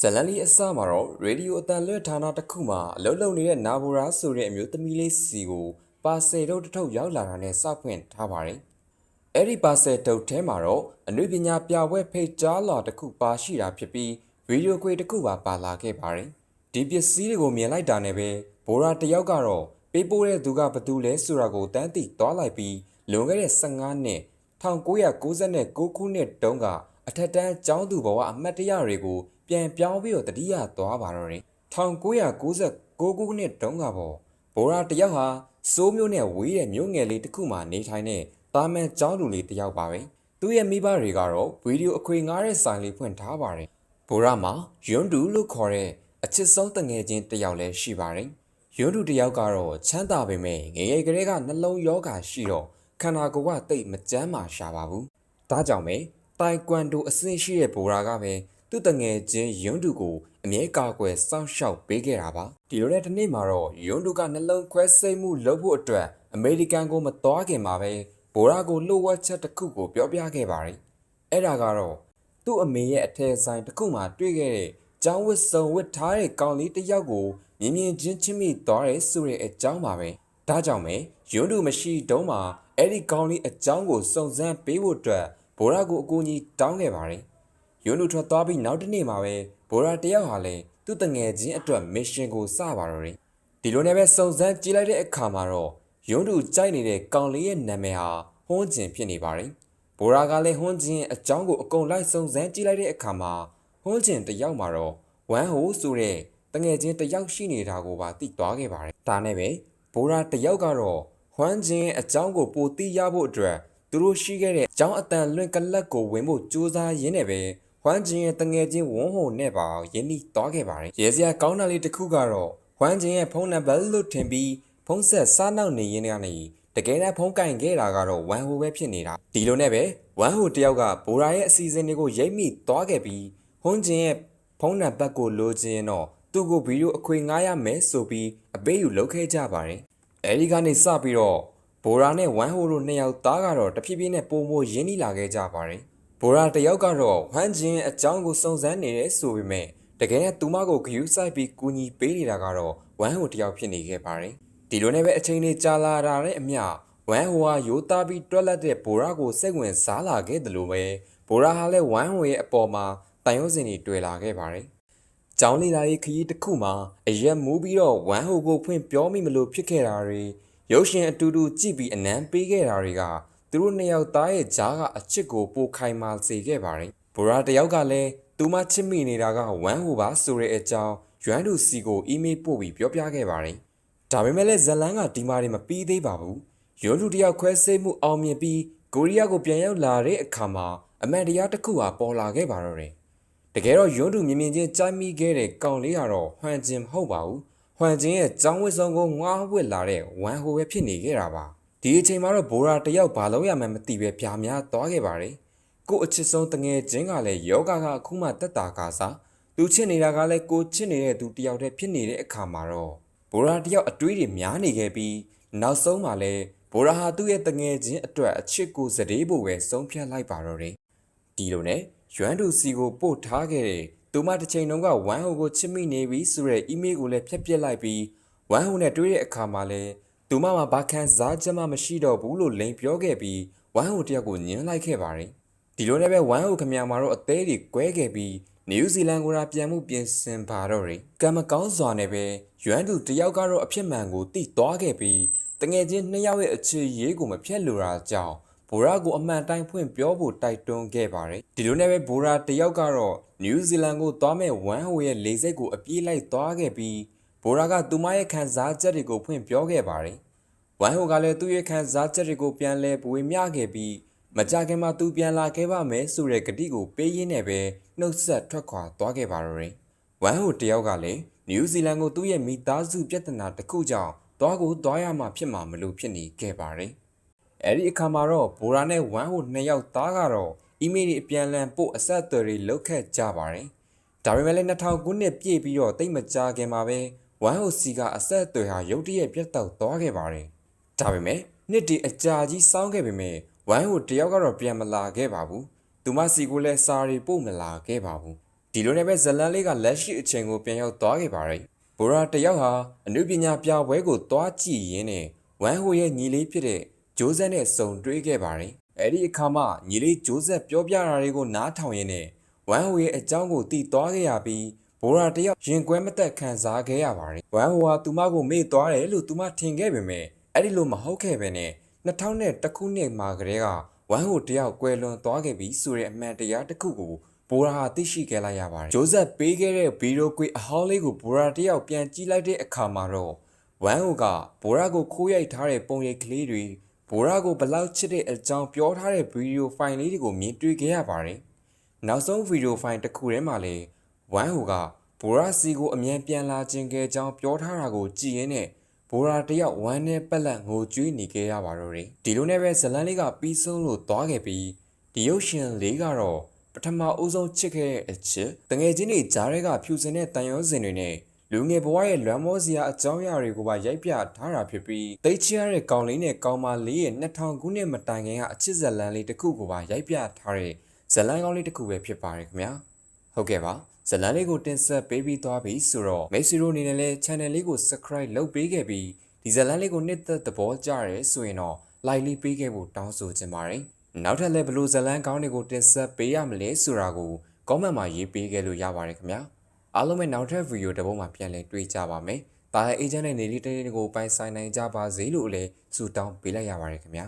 ဇလန်လီအစမှာတော့ရေဒီယိုအတန်လွဲ့ဌာနတစ်ခုမှာအလုပ်လုပ်နေတဲ့နာဘူရာဆိုတဲ့အမျိုးသမီးလေးစီကိုပါဆယ်ထုတ်တစ်ထုပ်ရောက်လာတာနဲ့စဖွင့်ထားပါတယ်။အဲ့ဒီပါဆယ်ထုတ်ထဲမှာတော့အနုပညာပြပွဲဖိတ်ကြားလာတစ်ခုပါရှိတာဖြစ်ပြီးဗီဒီယိုခွေတစ်ခုပါပါလာခဲ့ပါတယ်။ဒီပစ္စည်းတွေကိုမြင်လိုက်တာနဲ့ပဲဘိုရာတစ်ယောက်ကတော့ပေးပို့တဲ့သူကဘသူလဲဆိုတာကိုတန်းသိသွားလိုက်ပြီးလွန်ခဲ့တဲ့15နှစ်1996ခုနှစ်တုန်းကအထက်တန်းကျောင်းသူဘဝအမှတ်တရတွေကို ပြန်ပြောင်းပြီးတော့တတိယသွားပါတော့တယ်1996ခုနှစ်တုန်းကပေါ့ဘိုရာတယောက်ဟာစိုးမျိုးနဲ့ဝေးတဲ့မြို့ငယ်လေးတစ်ခုမှာနေထိုင်တဲ့တာမန်ကျောင်းသူလေးတစ်ယောက်ပါပဲသူ့ရဲ့မိဘတွေကတော့ဗီဒီယိုအခွေငားတဲ့ဆိုင်လေးဖွင့်ထားပါတယ်ဘိုရာမှာယွန်းတူလို့ခေါ်တဲ့အချစ်ဆုံးတငယ်ချင်းတစ်ယောက်လည်းရှိပါတယ်ယွန်းတူတစ်ယောက်ကတော့ချမ်းသာပေမဲ့ငယ်ငယ်ကလေးကနှလုံးယောဂါရှိတော့ခန္ဓာကိုယ်ကတိတ်မကြမ်းမာရှာပါဘူးဒါကြောင့်ပဲတိုင်ကွမ်ဒိုအဆင့်ရှိတဲ့ဘိုရာကပဲ သူ့တငယ်ချင်းယွန်းတူကိုအမြဲကာကွယ်စောင့်ရှောက်ပေးခဲ့တာပါဒီလိုနဲ့တစ်နေ့မှာတော့ယွန်းတူကနှလုံးခွဲစိတ်မှုလုပ်ဖို့အတွက်အမေရိကန်ကိုမသွားခင်မှာပဲဘိုရာကိုလှုပ်ဝက်ချက်တစ်ခုကိုပြောပြခဲ့ပါတယ်အဲ့ဒါကတော့သူ့အမေရဲ့အထယ်ဆိုင်တစ်ခုမှာတွေ့ခဲ့တဲ့ကျောင်းဝတ်စုံဝတ်ထားတဲ့ကောင်လေးတစ်ယောက်ကိုမြင်မြင်ချင်းချင်းမိသွားတယ်ဆိုတဲ့အကြောင်းပါပဲဒါကြောင့်ပဲယွန်းတူမရှိတုံးမှာအဲ့ဒီကောင်လေးအကြောင်းကိုစုံစမ်းပေးဖို့အတွက်ဘိုရာကိုအကူအညီတောင်းခဲ့ပါတယ် ယွန်းတူထွက်သွားပြီးနောက်တစ်နေ့မှာပဲဘိုရာတယောက်ဟာလည်းသူ့တငယ်ချင်းအတွက်မစ်ရှင်ကိုစပါတော့တယ်ဒီလိုနဲ့ပဲစုံစမ်းကြည့်လိုက်တဲ့အခါမှာတော့ယွန်းတူကြိုက်နေတဲ့ကောင်လေးရဲ့နာမည်ဟာဟွန်းကျင်ဖြစ်နေပါတယ်ဘိုရာကလည်းဟွန်းကျင်အကြောင်းကိုအကုန်လိုက်စုံစမ်းကြည့်လိုက်တဲ့အခါမှာဟွန်းကျင်တယောက်မှာတော့ဝမ်ဟိုဆိုတဲ့တငယ်ချင်းတယောက်ရှိနေတာကိုပါသိသွားခဲ့ပါတယ်ဒါနဲ့ပဲဘိုရာတယောက်ကတော့ဟွန်းကျင်အကြောင်းကိုပိုသိရဖို့အတွက်သူတို့ရှိခဲ့တဲ့အကြောင်းအတန်လွင့်ကလပ်ကိုဝင်ဖို့ကြိုးစားရင်းနဲ့ပဲ ဟွမ်ဂျင်ရဲ့တငယ်ချင်းဝွန်းဟိုနဲ့ပါရင်းနှီးသွားခဲ့ပါတယ်။ရဲစရာကောင်းတာလေးတစ်ခုကတော့ဟွမ်ဂျင်ရဲ့ဖုန်းနံပါတ်လို့ထင်ပြီးဖုန်းဆက်စားနောက်နေရင်းကနေတကယ်တမ်းဖုန်းကင်ခဲ့တာကတော့ဝမ်ဟိုပဲဖြစ်နေတာ။ဒီလိုနဲ့ပဲဝမ်ဟိုတယောက်ကဘိုရာရဲ့အစီအစဉ်တွေကိုရိပ်မိသွားခဲ့ပြီးဟွမ်ဂျင်ရဲ့ဖုန်းနံပါတ်ကိုလိုချင်တော့သူ့ကိုဗီဒီယိုအခွေငားရမယ်ဆိုပြီးအပေးယူလုပ်ခဲ့ကြပါတယ်။အဲဒီကနေစပြီးတော့ဘိုရာနဲ့ဝမ်ဟိုတို့နှစ်ယောက်သားကတော့တဖြည်းဖြည်းနဲ့ပုံမရင်းနှီးလာခဲ့ကြပါတယ်။ ဘိုရာတယောက်ကတော့ဟန်ဂျင်အကြောင်းကိုစုံစမ်းနေတယ်ဆိုပေမဲ့တကယ်နဲ့သူမကိုဂယူးဆိုင်ပြီးကူညီပေးနေတာကတော့ဝမ်ဟိုတယောက်ဖြစ်နေခဲ့ပါတယ်။ဒီလိုနဲ့ပဲအချိန်လေးကြာလာတာနဲ့အမျှဝမ်ဟိုဟာရိုးသားပြီးတွက်လက်တဲ့ဘိုရာကိုစိတ်ဝင်စားလာခဲ့တယ်လို့ပဲဘိုရာဟာလည်းဝမ်ဟိုရဲ့အပေါ်မှာတန်ရုံးစင်တွေတွေ့လာခဲ့ပါတယ်။ကျောင်းလေးလာရေးခရီးတစ်ခုမှာအရက်မူးပြီးတော့ဝမ်ဟိုကိုဖွင့်ပြောမိမလို့ဖြစ်ခဲ့တာတွေရုပ်ရှင်အတူတူကြည့်ပြီးအနမ်းပေးခဲ့တာတွေက သူတို့နှစ်ယောက်သားရဲ့ကြားကအချစ်ကိုပိုခိုင်မာစေခဲ့ပါတယ်။ဘိုရာတယောက်ကလည်းသူမချစ်မိနေတာကဝမ်ဟိုပါဆိုတဲ့အကြောင်းရွမ်တူစီကိုအီးမေးလ်ပို့ပြီးပြောပြခဲ့ပါတယ်။ဒါပေမဲ့လည်းဇလန်ကဒီမာတွေမပြီးသေးပါဘူး။ရုံးလူတယောက်ခွဲစိတ်မှုအောင်မြင်ပြီးကိုရီးယားကိုပြန်ရောက်လာတဲ့အခါမှာအမှန်တရားတစ်ခုဟာပေါ်လာခဲ့ပါတော့တယ်။တကယ်တော့ယွန်းတူမြင်မြင်ချင်းကြိုက်မိခဲ့တဲ့ကောင်လေးကတော့ဟွမ်ဂျင်မဟုတ်ပါဘူး။ဟွမ်ဂျင်ရဲ့ចောင်းဝစ်စုံကိုငွားဝစ်လာတဲ့ဝမ်ဟိုပဲဖြစ်နေခဲ့တာပါ။ ဒီအချိန်မှာတော့ဘိုရာတယောက်ဘာလို့ရမှန်းမသိပဲပြာများသွားခဲ့ပါတယ်။ကို့အချစ်ဆုံးတငယ်ချင်းကလည်းယောဂကအခုမှတက်တာကားစားသူချစ်နေတာကလည်းကိုချစ်နေတဲ့သူတယောက်တည်းဖြစ်နေတဲ့အခါမှာတော့ဘိုရာတယောက်အတွေးတွေများနေခဲ့ပြီးနောက်ဆုံးမှလည်းဘိုရာဟာသူ့ရဲ့တငယ်ချင်းအတွက်အချစ်ကိုစတေးဖို့ပဲဆုံးဖြတ်လိုက်ပါတော့တယ်။ဒီလိုနဲ့ရွမ်တူစီကိုပို့ထားခဲ့တဲ့သူမတစ်ချိန်လုံးကဝမ်ဟိုကိုချစ်မိနေပြီဆိုတဲ့အီးမေးလ်ကိုလည်းဖျက်ပစ်လိုက်ပြီးဝမ်ဟိုနဲ့တွေ့တဲ့အခါမှာလည်း သူမမှာဘာခံစားချက်မှမရှိတော့ဘူးလို့လိန်ပြောခဲ့ပြီးဝမ်ဟိုတယောက်ကိုညှင်းလိုက်ခဲ့ပါတယ်။ဒီလိုနဲ့ပဲဝမ်ဟိုခမရမှာတော့အသေးတွေကွဲခဲ့ပြီးနယူးဇီလန်ကိုရာပြန်မှုပြင်ဆင်ပါတော့တယ်။ကံမကောင်းစွာနဲ့ပဲရွမ်တူတယောက်ကတော့အဖြစ်မှန်ကိုသိသွားခဲ့ပြီးတငယ်ချင်းနှစ်ယောက်ရဲ့အခြေရေးကိုမဖြတ်လိုတာကြောင့်ဘိုရာကိုအမှန်တိုင်းဖွင့်ပြောဖို့တိုက်တွန်းခဲ့ပါတယ်။ဒီလိုနဲ့ပဲဘိုရာတယောက်ကတော့နယူးဇီလန်ကိုသွားမဲ့ဝမ်ဟိုရဲ့လေဆိပ်ကိုအပြေးလိုက်သွားခဲ့ပြီးဘိုရာကသူမရဲ့ခံစားချက်တွေကိုဖွင့်ပြောခဲ့ပါတယ်။ ဝမ်ဟိုကလည်းသူ့ရဲ့ခံစားချက်တွေကိုပြန်လဲပွေမျှခဲ့ပြီးမကြခင်မှာသူပြန်လာခဲ့ပါမယ်ဆိုတဲ့ကတိကိုပေးရင်းနဲ့ပဲနှုတ်ဆက်ထွက်ခွာသွားခဲ့ပါတော့တယ်။ဝမ်ဟိုတယောက်ကလည်းနယူးဇီလန်ကိုသူ့ရဲ့မိသားစုပြဿနာတစ်ခုကြောင့်သွားကိုသွားရမှဖြစ်မှာမလို့ဖြစ်နေခဲ့ပါတယ်။အဲဒီအခါမှာတော့ဘိုရာနဲ့ဝမ်ဟိုနှစ်ယောက်သားကတော့အီးမေးလ်တွေအပြန်အလှန်ပို့အဆက်အသွယ်တွေလုပ်ခဲ့ကြပါတယ်။ဒါပေမဲ့လည်း2000ခုနှစ်ပြည့်ပြီးတော့တိတ်မကြခင်မှာပဲဝမ်ဟိုစီကအဆက်အသွယ်ဟာရုတ်တရက်ပြတ်တောက်သွားခဲ့ပါတယ်။ ဒါပေမဲ့နှစ်တီအကြာကြီးစောင်းခဲ့ပေမဲ့ဝမ်ဟိုတယောက်ကတော့ပြန်မလာခဲ့ပါဘူး။သူမစီကိုလည်းစာရီပို့မလာခဲ့ပါဘူး။ဒီဒီလိုနဲ့ပဲဇလန်လေးကလက်ရှိအချိန်ကိုပြန်ရောက်သွားခဲ့ပါတယ်ဘိုရာတယောက်ဟာအနုပညာပြပွဲကိုသွားကြည့်ရင်းနဲ့ဝမ်ဟိုရဲ့ညီလေးဖြစ်တဲ့ဂျိုးဆက်နဲ့စုံတွေ့ခဲ့ပါတယ်အဲ့ဒီအခါမှာညီလေးဂျိုးဆက်ပြောပြတာတွေကိုနားထောင်ရင်းနဲ့ဝမ်ဟိုရဲ့အကြောင်းကိုသိသွားခဲ့ရပြီးဘိုရာတယောက်ရင်ကွဲမသက်ခံစားခဲ့ရပါတယ်ဝမ်ဟိုဟာသူမကိုမေ့သွားတယ်လို့သူမထင်ခဲ့ပေမဲ့ အဲ့ဒီလိုမဟုတ်ခဲ့ပဲနဲ့2000ခုနှစ်မှာကတည်းကဝမ်ဟိုတယောက်ကွယ်လွန်သွားခဲ့ပြီးဆိုတဲ့အမှန်တရားတစ်ခုကိုဘိုရာဟာသိရှိခဲ့လိုက်ရပါတယ်။ဂျိုးဆက်ပေးခဲ့တဲ့ဗီဒီယိုကွေအဟောင်းလေးကိုဘိုရာတယောက်ပြန်ကြည့်လိုက်တဲ့အခါမှာတော့ဝမ်ဟိုကဘိုရာကိုခိုးရိုက်ထားတဲ့ပုံရိပ်ကလေးတွေဘိုရာကိုဘလောက်ချစ်တဲ့အကြောင်းပြောထားတဲ့ဗီဒီယိုဖိုင်လေးတွေကိုမြင်တွေ့ခဲ့ရပါတယ်။နောက်ဆုံးဗီဒီယိုဖိုင်တစ်ခုထဲမှာလည်းဝမ်ဟိုကဘိုရာစီကိုအမြန်ပြန်လာခြင်းခဲ့ကြောင်းပြောထားတာကိုကြည်ရင်းနဲ့ ဘိုရာတယောက်ဝမ်းနဲ့ပက်လက်ငိုကြွေးနေခဲ့ရပါတော့တယ်။ဒီလိုနဲ့ပဲဇလန်လေးကပြီးဆုံးလို့သွားခဲ့ပြီးဒီရုပ်ရှင်လေးကတော့ပထမအဦးဆုံးချစ်ခဲ့တဲ့အချစ်တငယ်ချင်းတွေကြားထဲကဖြူစင်တဲ့တန်ရုံးစင်တွေနဲ့လူငယ်ဘဝရဲ့လွမ်းမောစရာအကြောင်းအရာတွေကိုပါရိုက်ပြထားတာဖြစ်ပြီးတိတ်ချရတဲ့ကောင်လေးနဲ့ကောင်မလေးရဲ့2000ခုနှစ်မတိုင်ခင်ကအချစ်ဇလန်လေးတစ်ခုကိုပါရိုက်ပြထားတဲ့ဇလန်ကောင်းလေးတစ်ခုပဲဖြစ်ပါတယ်ခင်ဗျာ ဟုတ်ကဲ့ပါဇလန်လေးကိုတင်ဆက်ပေးပြီးသွားပြီဆိုတော့မိတ်ဆွေတို့အနေနဲ့လည်း channel လေးကို subscribe လုပ်ပေးခဲ့ပြီးဒီဇလန်လေးကိုနှစ်သက်သဘောကျရဲဆိုရင်တော့ like လေးပေးခဲ့ဖို့တောင်းဆိုချင်ပါတယ်နောက်ထပ်လည်းဘလို့ဇလန်ကောင်းတွေကိုတင်ဆက်ပေးရမလဲဆိုတာကို comment မှာရေးပေးခဲ့လို့ရပါတယ်ခင်ဗျာအားလုံးပဲနောက်ထပ်ဗီဒီယိုတစ်ပုဒ်မှာပြန်လည်တွေ့ကြပါမယ်ဒါလည်း agent နဲ့နေလေးတလေးတွေကိုပိုင်ဆိုင်နိုင်ကြပါစေလို့လည်းဆုတောင်းပေးလိုက်ရပါတယ်ခင်ဗျာ